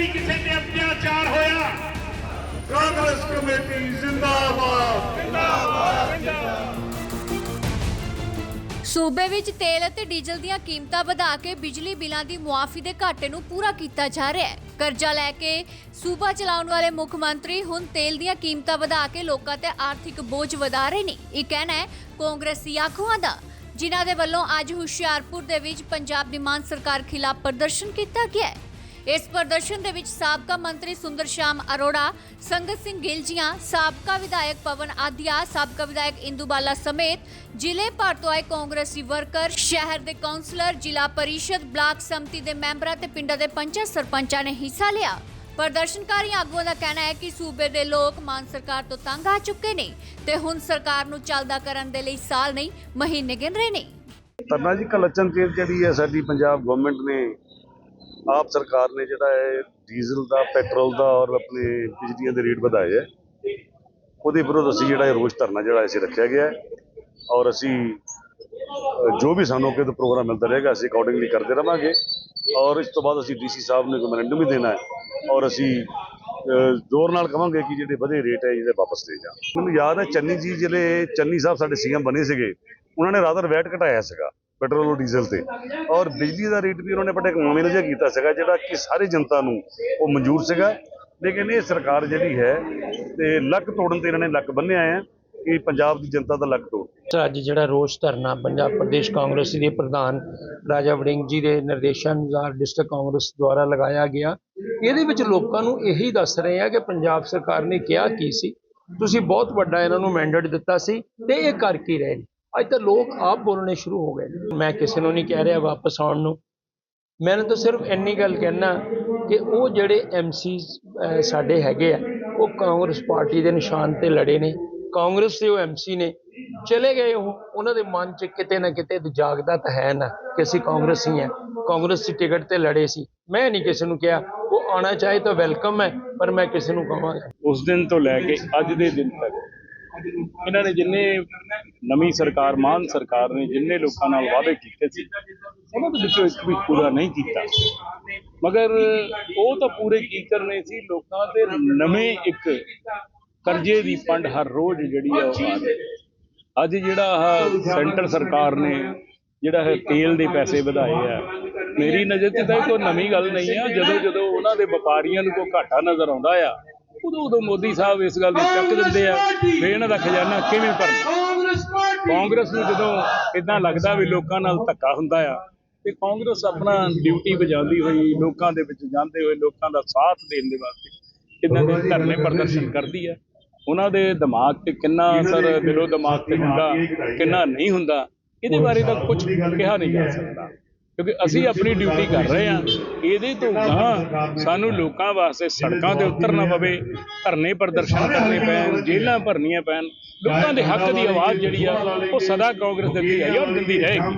ਵੀ ਕਿਸੇ ਤੇ ਅਤਿਆਚਾਰ ਹੋਇਆ। ਕਾਂਗਰਸ ਕਮੇਟੀ ਜ਼ਿੰਦਾਬਾਦ। ਸੂਬੇ ਵਿੱਚ ਤੇਲ ਅਤੇ ਡੀਜ਼ਲ ਦੀਆਂ ਕੀਮਤਾਂ ਵਧਾ ਕੇ ਬਿਜਲੀ ਬਿੱਲਾਂ ਦੀ ਮੁਆਫੀ ਦੇ ਘਾਟੇ ਨੂੰ ਪੂਰਾ ਕੀਤਾ ਜਾ ਰਿਹਾ ਹੈ। ਕਰਜ਼ਾ ਲੈ ਕੇ ਸੂਬਾ ਚਲਾਉਣ ਵਾਲੇ ਮੁੱਖ ਮੰਤਰੀ ਹੁਣ ਤੇਲ ਦੀਆਂ ਕੀਮਤਾਂ ਵਧਾ ਕੇ ਲੋਕਾਂ ਤੇ ਆਰਥਿਕ ਬੋਝ ਵਧਾ ਰਹੇ ਨੇ। ਇਹ ਕਹਿਣਾ ਹੈ ਕਾਂਗਰਸੀ ਆਗੂਆਂ ਦਾ। ਜਿਨ੍ਹਾਂ ਦੇ ਵੱਲੋਂ ਅੱਜ ਹੁਸ਼ਿਆਰਪੁਰ ਦੇ ਵਿੱਚ ਪੰਜਾਬ ਦੀ ਮਾਨ ਸਰਕਾਰ ਖਿਲਾਫ ਪ੍ਰਦਰਸ਼ਨ ਕੀਤਾ ਗਿਆ ਹੈ। ਇਸ ਪ੍ਰਦਰਸ਼ਨ ਦੇ ਵਿੱਚ ਸਾਬਕਾ ਮੰਤਰੀ ਸੁੰਦਰ ਸ਼ਾਮ ਅਰੋੜਾ, ਸੰਗਤ ਸਿੰਘ ਗਿੱਲ ਸਾਬਕਾ ਵਿਧਾਇਕ ਪਵਨ ਆਧਿਆ, ਸਾਬਕਾ ਵਿਧਾਇਕ ਇੰਦੂਬਾਲਾ ਸਮੇਤ ਜ਼ਿਲ੍ਹੇ ਭਰ ਤੋਂ ਆਏ ਕਾਂਗਰਸੀ ਵਰਕਰ, ਸ਼ਹਿਰ ਦੇ ਕਾਉਂਸਲਰ ਜ਼ਿਲ੍ਹਾ ਪਰਿਸ਼ਦ, ਬਲਾਕ ਸੰਮਤੀ ਦੇ ਮੈਂਬਰਾਂ ਤੇ ਪਿੰਡਾਂ ਦੇ ਪੰਚਾਇਤ ਸਰਪੰਚਾਂ ਨੇ ਹਿੱਸਾ ਲਿਆ। ਪ੍ਰਦਰਸ਼ਨਕਾਰੀ ਆਗੂਆਂ ਦਾ ਕਹਿਣਾ ਹੈ ਕਿ ਸੂਬੇ ਦੇ ਲੋਕ ਮਾਨ ਸਰਕਾਰ ਤੋਂ ਤੰਗ ਆ ਚੁੱਕੇ ਨੇ ਤੇ ਹੁਣ ਸਰਕਾਰ ਨੂੰ ਚੱਲਦਾ ਕਰਨ ਦੇ ਲਈ ਸਾਲ ਨਹੀਂ, ਮਹੀਨੇ ਗਿਣ ਰਹੇ ਨੇ। ਤਰਨਾ ਜੀ ਕਲਚਨ ਤੇਲ ਜਿਹੜੀ ਹੈ ਸਾਡੀ ਪੰਜਾਬ ਗਵਰਨਮੈਂਟ ਨੇ ਆਪ ਸਰਕਾਰ ਨੇ ਜਿਹੜਾ ਹੈ, ਡੀਜ਼ਲ ਦਾ, ਪੈਟਰੋਲ ਦਾ ਔਰ ਆਪਣੇ ਬਿਜਲੀਆਂ ਦੇ ਰੇਟ ਵਧਾਏ ਹੈ। ਉਹਦੇ ਵਿਰੁੱਧ ਅਸੀਂ ਜਿਹੜਾ ਇਹ ਰੋਸ ਧਰਨਾ ਜਿਹੜਾ ਅਸੀਂ ਰੱਖਿਆ ਗਿਆ ਹੈ ਔਰ ਅਸੀਂ ਜੋ ਵੀ ਸਾਨੂੰ ਕਿਤੇ ਪ੍ਰੋਗਰਾਮ ਮਿਲਦਾ ਰਹੇਗਾ, ਅਸੀਂ ਅਕੋਰਡਿੰਗਲੀ ਕਰਦੇ ਰਵਾਂਗੇ ਔਰ ਇਸ ਤੋਂ ਬਾਅਦ ਅਸੀਂ ਡੀਸੀ ਸਾਹਿਬ ਨੂੰ ਇੱਕ ਮੈਮੋਰੈਂਡਮ ਵੀ ਦੇਣਾ ਹੈ ਔਰ ਅਸੀਂ ਜ਼ੋਰ ਨਾਲ ਕਹਾਂਗੇ ਕਿ ਜਿਹੜੇ ਵਧੇ ਰੇਟ ਹੈ, ਇਹਦੇ ਵਾਪਸ ਲੈ ਜਾਣ। ਮੈਨੂੰ ਯਾਦ ਹੈ, ਚੰਨੀ ਜੀ ਜਿਹੜੇ, ਚੰਨੀ ਸਾਹਿਬ ਸਾਡੇ ਸੀਐਮ ਬਣੇ ਸੀਗੇ, ਉਹਨਾਂ ਨੇ ਰਾਦਰ ਵੈਟ ਘਟਾਇਆ ਸੀਗਾ। ਪੈਟਰੋਲ ਔਰ ਡੀਜ਼ਲ ਤੇ। ਔਰ ਬਿਜਲੀ ਦਾ ਰੇਟ ਵੀ ਉਹਨਾਂ ਨੇ ਬੜਾ ਨਵੇਂ ਜਿਹਾ ਕੀਤਾ ਸੀਗਾ, ਜਿਹੜਾ ਕਿ ਸਾਰੀ ਜਨਤਾ ਨੂੰ ਉਹ ਮਨਜ਼ੂਰ ਸੀਗਾ। ਲੇਕਿਨ ਇਹ ਸਰਕਾਰ ਜਿਹੜੀ ਹੈ ਤੇ ਲੱਕ ਤੋੜਨ ਤੇ ਇਹਨਾਂ ਨੇ ਲੱਕ ਬੰਨਿਆ ਹੈ ਕਿ ਪੰਜਾਬ ਦੀ ਜਨਤਾ ਦਾ ਲੱਕ ਤੋੜ। ਅੱਜ ਜਿਹੜਾ ਰੋਸ ਧਰਨਾ ਪੰਜਾਬ ਪ੍ਰਦੇਸ਼ ਕਾਂਗਰਸ ਦੇ ਪ੍ਰਧਾਨ ਰਾਜਾ ਵੜਿੰਗ ਜੀ ਦੇ ਨਿਰਦੇਸ਼ਾਂ ਅਨੁਸਾਰ ਡਿਸਟ੍ਰਿਕਟ ਕਾਂਗਰਸ ਦੁਆਰਾ ਲਗਾਇਆ ਗਿਆ। ਇਹਦੇ ਵਿੱਚ ਲੋਕਾਂ ਨੂੰ ਇਹੀ ਦੱਸ ਰਹੇ ਆ ਕਿ ਪੰਜਾਬ ਸਰਕਾਰ ਨੇ ਕਿਹਾ ਕੀ ਸੀ? ਤੁਸੀਂ ਬਹੁਤ ਵੱਡਾ ਇਹਨਾਂ ਨੂੰ ਮੈਂਡੇਟ ਦਿੱਤਾ ਸੀ ਤੇ ਇਹ ਕਰ ਕੀ ਰਹੇ ਨੇ? ਅੱਜ ਤਾਂ ਲੋਕ ਆਪ ਬੋਲਣੇ ਸ਼ੁਰੂ ਹੋ ਗਏ ਨੇ। ਮੈਂ ਕਿਸੇ ਨੂੰ ਨਹੀਂ ਕਹਿ ਰਿਹਾ ਵਾਪਸ ਆਉਣ ਨੂੰ। ਮੈਂ ਤਾਂ ਸਿਰਫ ਇੰਨੀ ਗੱਲ ਕਹਿਣਾ ਕਿ ਉਹ ਜਿਹੜੇ ਐਮਸੀ ਸਾਡੇ ਹੈਗੇ ਆ, ਉਹ ਕਾਂਗਰਸ ਪਾਰਟੀ ਦੇ ਨਿਸ਼ਾਨ ਤੇ ਲੜੇ ਨੇ। ਕਾਂਗਰਸ ਦੇ ਉਹ ਐਮਸੀ ਨੇ। ਚਲੇ ਗਏ ਉਹ। ਉਹਨਾਂ ਦੇ ਮਨ 'ਚ ਕਿਤੇ ਨਾ ਕਿਤੇ ਜਾਗਦਾ ਤਾਂ ਹੈ ਨਾ ਕਿ ਅਸੀਂ ਕਾਂਗਰਸੀ ਹਾਂ ਕਾਂਗਰਸ ਦੀ ਟਿਕਟ ਤੇ ਲੜੇ ਸੀ। ਮੈਂ ਨਹੀਂ ਕਿਸੇ ਨੂੰ ਕਿਹਾ, ਉਹ ਆਣਾ ਚਾਹੇ ਤਾਂ ਵੈਲਕਮ ਹੈ, ਪਰ ਮੈਂ ਕਿਸੇ ਨੂੰ ਕਹਾਂਗਾ। ਉਸ ਦਿਨ ਤੋਂ ਲੈ ਕੇ ਅੱਜ ਦੇ ਦਿਨ ਤੱਕ, ਇਹਨਾਂ ਨੇ ਜਿੰਨੇ ਨਵੀਂ ਸਰਕਾਰ, ਮਾਨ ਸਰਕਾਰ ਨੇ ਜਿੰਨੇ ਲੋਕਾਂ ਨਾਲ ਵਾਅਦੇ ਕੀਤੇ ਸੀ, ਉਹਨਾਂ ਦੇ ਵਿੱਚੋਂ ਇੱਕ ਵੀ ਪੂਰਾ ਨਹੀਂ ਕੀਤਾ। ਮਗਰ ਉਹ ਤਾਂ ਪੂਰੇ ਕੀ ਕਰਨੇ ਸੀ? ਲੋਕਾਂ ਦੇ ਨਵੇਂ ਇੱਕ ਕਰਜ਼ੇ ਦੀ ਪੰਡ ਹਰ ਰੋਜ਼ ਜਿਹੜੀ ਆ ਉਹ ਆ ਅੱਜ ਜਿਹੜਾ ਆ ਸੈਂਟਰ ਸਰਕਾਰ ਨੇ, ਜਿਹੜਾ ਹੈ ਤੇਲ ਦੇ ਪੈਸੇ ਵਧਾਏ ਆ, ਮੇਰੀ ਨਜ਼ਰ 'ਚ ਤਾਂ ਕੋਈ ਨਵੀਂ ਗੱਲ ਨਹੀਂ ਆ। ਜਦੋਂ ਜਦੋਂ ਉਹਨਾਂ ਦੇ ਵਪਾਰੀਆਂ ਨੂੰ ਕੋਈ ਘਾਟਾ ਨਜ਼ਰ ਆਉਂਦਾ ਆ, ਉਦੋਂ ਉਦੋਂ ਮੋਦੀ ਸਾਹਿਬ ਇਸ ਗੱਲ ਨੂੰ ਚੱਕ ਦਿੰਦੇ ਆ ਵੀ ਇਹਨਾਂ ਦਾ ਖਜ਼ਾਨਾ ਕਿਵੇਂ ਭਰਨਾ? ਕਾਂਗਰਸ ਨੂੰ ਜਦੋਂ ਇਦਾਂ ਲੱਗਦਾ ਵੀ ਲੋਕਾਂ ਨਾਲ ਧੱਕਾ ਹੁੰਦਾ ਆ, ਤੇ ਕਾਂਗਰਸ ਆਪਣਾ ਡਿਊਟੀ ਵਜਾਉਂਦੀ ਹੋਈ, ਲੋਕਾਂ ਦੇ ਵਿੱਚ ਜਾਂਦੇ ਹੋਏ, ਲੋਕਾਂ ਦਾ ਸਾਥ ਦੇਣ ਦੇ ਵਾਸਤੇ ਇਦਾਂ ਦੇ ਧਰਨੇ ਪ੍ਰਦਰਸ਼ਨ ਕਰਦੀ ਆ। ਉਹਨਾਂ ਦੇ ਦਿਮਾਗ ਤੇ ਕਿੰਨਾ ਅਸਰ ਦਿਲੋਂ ਦਿਮਾਗ ਤੇ ਹੁੰਦਾ, ਕਿੰਨਾ ਨਹੀਂ ਹੁੰਦਾ, ਇਹਦੇ ਬਾਰੇ ਤਾਂ ਕੁਝ ਕਿਹਾ ਨਹੀਂ ਜਾ ਸਕਦਾ। ਕਿਉਂਕਿ ਅਸੀਂ ਆਪਣੀ ਡਿਊਟੀ ਕਰ ਰਹੇ ਹਾਂ। ਇਹਦੇ ਤੋਂ ਗਾਂ ਸਾਨੂੰ ਲੋਕਾਂ ਵਾਸਤੇ ਸੜਕਾਂ ਤੇ ਉਤਰਨਾ ਪਵੇ ਧਰਨੇ ਪ੍ਰਦਰਸ਼ਨ ਕਰਨੇ ਪੈਣ ਜੇਲ੍ਹਾਂ ਭਰਨੀਆਂ ਪੈਣ। ਲੋਕਾਂ ਦੇ ਹੱਕ ਦੀ ਆਵਾਜ਼ ਜਿਹੜੀ ਆ ਉਹ ਸਦਾ ਕਾਂਗਰਸ ਦਿੰਦੀ ਹੈ ਔਰ ਦਿੰਦੀ ਰਹੇਗੀ